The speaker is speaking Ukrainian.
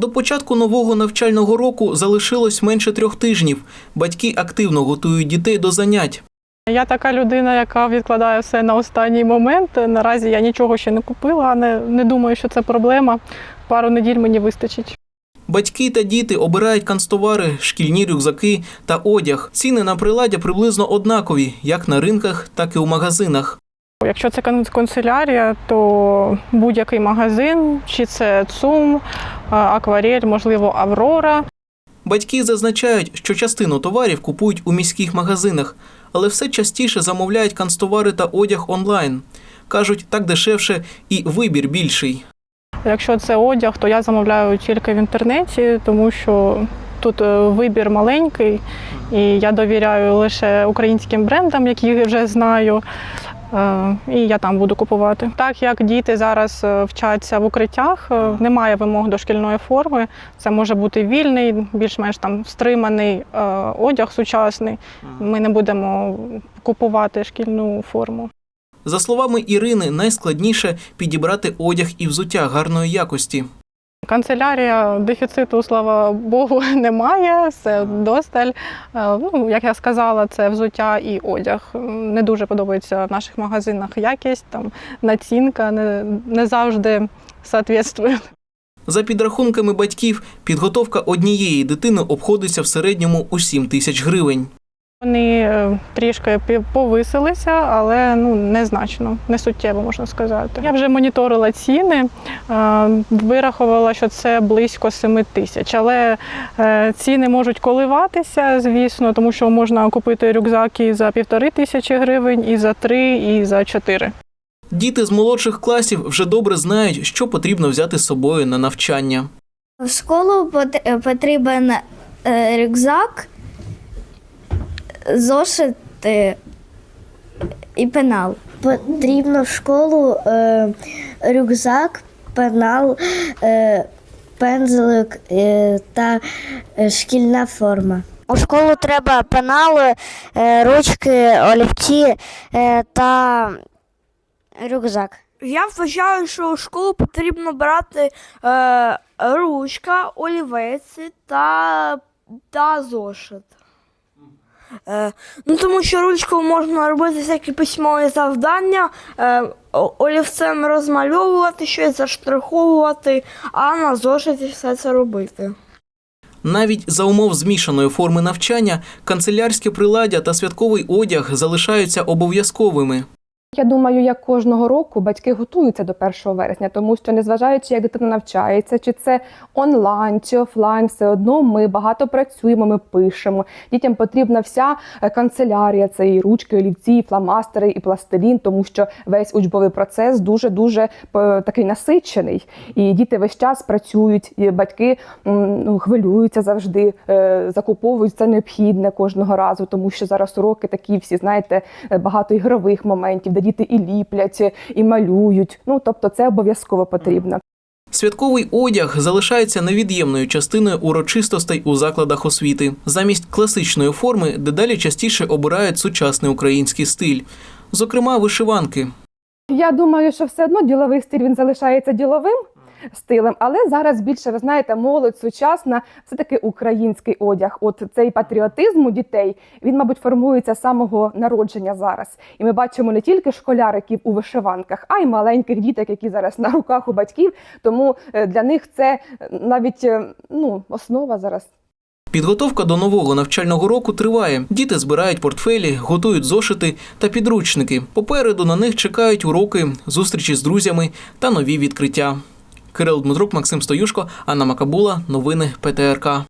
До початку нового навчального року залишилось менше трьох тижнів. Батьки активно готують дітей до занять. Я така людина, яка відкладає все на останній момент. Наразі я нічого ще не купила, не, не думаю, що це проблема. Пару неділь мені вистачить. Батьки та діти обирають канцтовари, шкільні рюкзаки та одяг. Ціни на приладдя приблизно однакові, як на ринках, так і у магазинах. Якщо це кан- канцелярія, то будь-який магазин, чи це ЦУМ, акварель, можливо, Аврора. Батьки зазначають, що частину товарів купують у міських магазинах, але все частіше замовляють канцтовари та одяг онлайн. Кажуть, так дешевше і вибір більший. Якщо це одяг, то я замовляю тільки в інтернеті, тому що тут е, вибір маленький, і я довіряю лише українським брендам, які вже знаю. Е, І я там буду купувати. Так як діти зараз е, вчаться в укриттях, е, немає вимог до шкільної форми. Це може бути вільний, більш-менш там стриманий одяг сучасний. Ми не будемо купувати шкільну форму. За словами Ірини, найскладніше підібрати одяг і взуття гарної якості. Канцелярія дефіциту, слава Богу, немає. Все досталь. Е, Ну, як я сказала, це взуття і одяг. Не дуже подобається в наших магазинах якість, там націнка не, не завжди соответствує. За підрахунками батьків, підготовка однієї дитини обходиться в середньому у 7 тисяч гривень. Вони е, трішки повисилися, але ну незначно, не суттєво можна сказати. Я вже моніторила ціни, е, вирахувала, що це близько 7 тисяч. Але е, ціни можуть коливатися, звісно, тому що можна купити рюкзак і за півтори тисячі гривень, і за три, і за чотири. Діти з молодших класів вже добре знають, що потрібно взяти з собою на навчання. В школу пот- потрібен рюкзак, зошити і пенал. Потрібно в школу е, рюкзак, пенал, е, пензлик е, та шкільна форма. У школу треба пенали, е, ручки, олівці е, та рюкзак. Я вважаю, що у школу потрібно брати е, ручка, олівець та, та зошит. Е, ну, тому що ручкою можна робити всякі письмові завдання, е, олівцем розмальовувати щось, заштриховувати, а на зошиті все це робити. Навіть за умов змішаної форми навчання канцелярське приладдя та святковий одяг залишаються обов'язковими. Я думаю, як кожного року батьки готуються до 1 вересня, тому що незважаючи, як дитина навчається, чи це онлайн, чи офлайн, все одно ми багато працюємо, ми пишемо. Дітям потрібна вся е, канцелярія, це і ручки, олівці, і фломастери, і пластилін, тому що весь учбовий процес дуже дуже такий насичений. І діти весь час працюють, і батьки ну, хвилюються завжди, е, закуповують це необхідне кожного разу, тому що зараз уроки такі всі, знаєте, е, багато ігрових моментів, де діти і ліплять, і малюють. Ну тобто, це обов'язково потрібно. Святковий одяг залишається невід'ємною частиною урочистостей у закладах освіти. Замість класичної форми дедалі частіше обирають сучасний український стиль, зокрема вишиванки. Я думаю, що все одно діловий стиль він залишається діловим стилем, але зараз більше ви знаєте, молодь сучасна, все таки український одяг. От цей патріотизм у дітей він, мабуть, формується з самого народження зараз. І ми бачимо не тільки школяриків у вишиванках, а й маленьких діток, які зараз на руках у батьків. Тому е, для них це е, навіть е, ну основа зараз. Підготовка до нового навчального року триває. Діти збирають портфелі, готують зошити та підручники. Попереду на них чекають уроки, зустрічі з друзями та нові відкриття. Кирил Дмитрук, Максим Стоюшко, Анна Макабула. Новини ПТРК.